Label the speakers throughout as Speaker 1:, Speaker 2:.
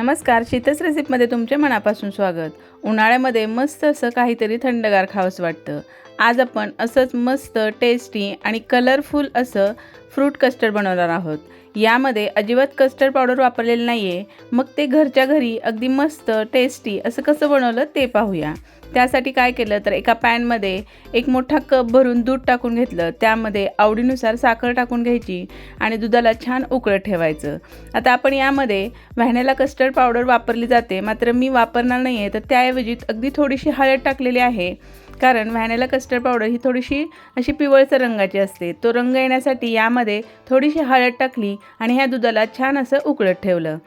Speaker 1: नमस्कार शीतस रेसिपीमध्ये तुमचे मनापासून स्वागत. उन्हाळ्यामध्ये मस्त असं काहीतरी थंडगार खावंसं वाटतं. आज आपण असंच मस्त टेस्टी आणि कलरफुल असं फ्रूट कस्टर्ड बनवणार आहोत. यामध्ये अजिबात कस्टर्ड पावडर वापरलेलं नाही आहे मग ते घरच्या घरी अगदी मस्त टेस्टी असं कसं बनवलं ते पाहूया. त्यासाठी काय केलं तर एका पॅनमध्ये एक मोठा कप भरून दूध टाकून घेतलं. त्यामध्ये आवडीनुसार साखर टाकून घ्यायची आणि दुधाला छान उकळत ठेवायचं. आता आपण यामध्ये व्हॅनेला कस्टर्ड पावडर वापरली जाते. मात्र मी वापरणार नाही आहे तर त्याऐवजी अगदी थोडीशी हळद टाकलेली आहे. कारण व्हॅनेला कस्टर्ड पावडर ही थोडीशी अशी पिवळसर रंगाची असते. तो रंग येण्यासाठी यामध्ये थोडीशी हळद टाकली आणि ह्या दुधाला छान असं उकळत ठेवलं.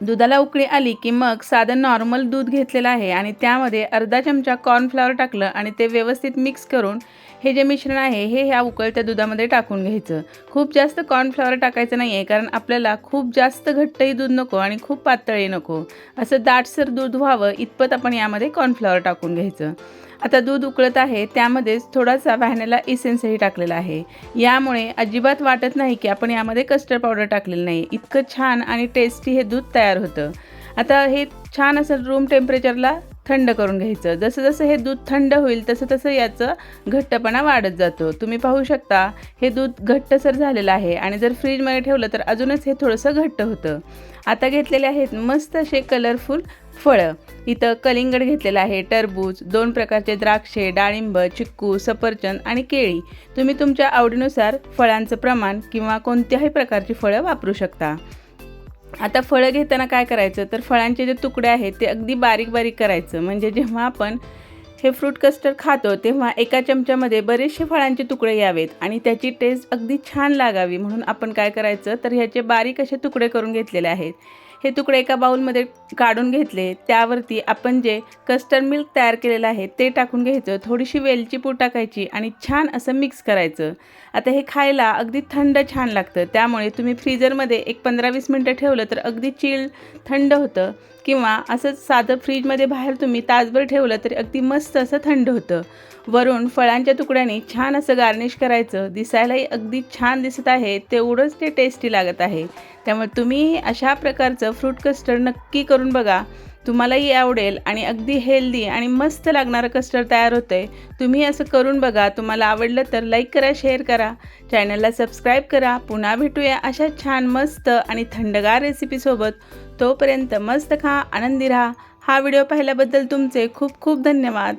Speaker 1: दुधाला उकळी आली की मग साधं नॉर्मल दूध घेतलेलं आहे आणि त्यामध्ये अर्धा चमचा कॉर्नफ्लॉवर टाकलं आणि ते व्यवस्थित मिक्स करून हे जे मिश्रण आहे हे ह्या उकळत्या दुधामध्ये टाकून घ्यायचं. खूप जास्त कॉर्नफ्लॉवर टाकायचं नाही आहे कारण आपल्याला खूप जास्त घट्टही दूध नको आणि खूप पातळही नको. असं दाटसर दूध व्हावं इतपत आपण यामध्ये कॉर्नफ्लॉवर टाकून घ्यायचं. आता दूध उकळत आहे त्यामध्येच थोडासा व्हॅनिला इसेन्सही टाकलेला आहे. यामुळे अजिबात वाटत नाही की आपण यामध्ये कस्टर्ड पावडर टाकलेलं नाही. इतकं छान आणि टेस्टी हे दूध तयार होतं. आता हे छान असं रूम टेम्परेचरला थंड करून घ्यायचं. जसं जसं हे दूध थंड होईल तसं तसं याचं घट्टपणा वाढत जातो. तुम्ही पाहू शकता हे दूध घट्टसर झालेलं आहे आणि जर फ्रीजमध्ये ठेवलं तर अजूनच हे थोडंसं घट्ट होतं. आता घेतलेले आहेत मस्त असे कलरफुल फळं. इथं कलिंगड घेतलेलं आहे टरबूज दोन प्रकारचे द्राक्षे डाळिंब चिक्कू सफरचंद आणि केळी. तुम्ही तुमच्या आवडीनुसार फळांचं प्रमाण किंवा कोणत्याही प्रकारची फळं वापरू शकता. आता फळं घेताना काय करायचं? तर फळांचे जे तुकडे आहेत ते अगदी बारीक बारीक करायचं. म्हणजे जेव्हा आपण हे फ्रूट कस्टर्ड खातो तेव्हा एका चमच्यामध्ये बरेचसे फळांचे तुकडे यावेत आणि त्याची टेस्ट अगदी छान लागावी. म्हणून आपण काय करायचं? तर ह्याचे बारीक असे तुकडे करून घेतलेले आहेत. हे तुकडे एका बाउलमध्ये काढून घेतले. त्यावरती आपण जे कस्टर्ड मिल्क तयार केलेलं आहे ते टाकून घ्यायचं. थोडीशी वेलची पूड टाकायची आणि छान असं मिक्स करायचं. आता हे खायला अगदी थंड छान लागतं. त्यामुळे तुम्ही फ्रीजरमध्ये एक पंधरा वीस मिनटं ठेवलं तर अगदी चिल थंड होतं. किंवा असंच साधं फ्रीजमध्ये बाहेर तुम्ही तासभर ठेवलं तरी अगदी मस्त असं थंड होतं. वरून फळांच्या तुकड्याने छान असं गार्निश करायचं. दिसायलाही अगदी छान दिसत आहे तेवढंच ते टेस्टी लागत आहे. त्यामुळे तुम्ही अशा प्रकारचं फ्रूट कस्टर्ड नक्की करून बघा. तुम्हालाही आवडेल आणि अगदी हेल्दी आणि मस्त लागणारं कस्टर्ड तयार होतं आहे तुम्ही असं करून बघा. तुम्हाला आवडलं तर लाईक करा शेअर करा. चॅनलला सबस्क्राईब करा. पुन्हा भेटूया अशा छान मस्त आणि थंडगार रेसिपीसोबत तोपर्यंत मस्त खा आनंदी राहा. हा व्हिडिओ पाहिल्याबद्दल तुमचे खूप खूप धन्यवाद.